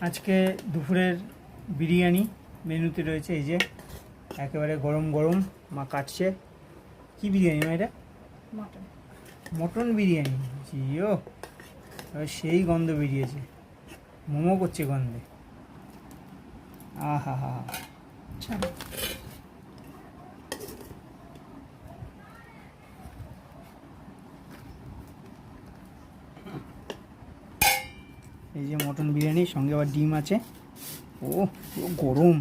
আজকে দুপুরের বিরিয়ানি মেনুতে রয়েছে এই যে একেবারে গরম গরম মা কাটছে। কি বিরিয়ানি মা এটা? মটন। মটন বিরিয়ানি? জিও সেই গন্ধ বেরিয়েছে। মোমো করছে গন্ধে। আহা হা। চলো। এই যে মটন বিরিয়ানি, সঙ্গে আবার ডিম আছে। ও গরম।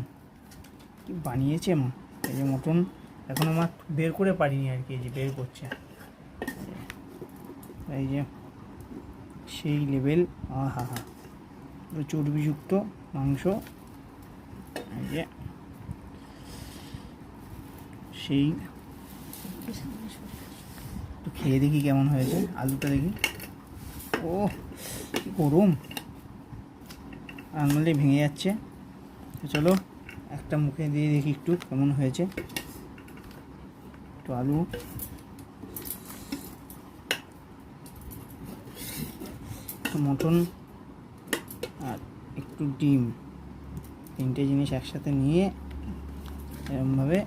কি বানিয়েছে মা? এই যে মটন এখন আমার বের করে পারিনি আর কি, এই যে বের করছে। এই যে সেই লেভেল আহা, হা চর্বিযুক্ত মাংস। এই যে সেই। একটু খেয়ে দেখি কেমন হয়েছে, আলুটা দেখি। ও গরম। আনলে ভেঙে যাচ্ছে। তো চলো, একটা মুখে দিয়ে দেখি একটু কেমন হয়েছে। একটু আলু। মটন আর একটু ডিম। তিনটে জিনিস একসাথে নিয়ে এরমভাবে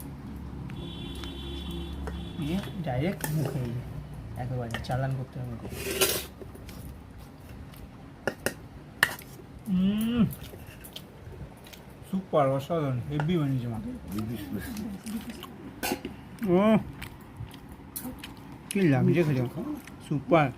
নিয়ে ডাইরেক্ট মুখে একেবারে চালান করতে হবে সুপার অসাধারণ হেভি বানিয়েছে মাকে ও কি লাগছে খেলে সুপার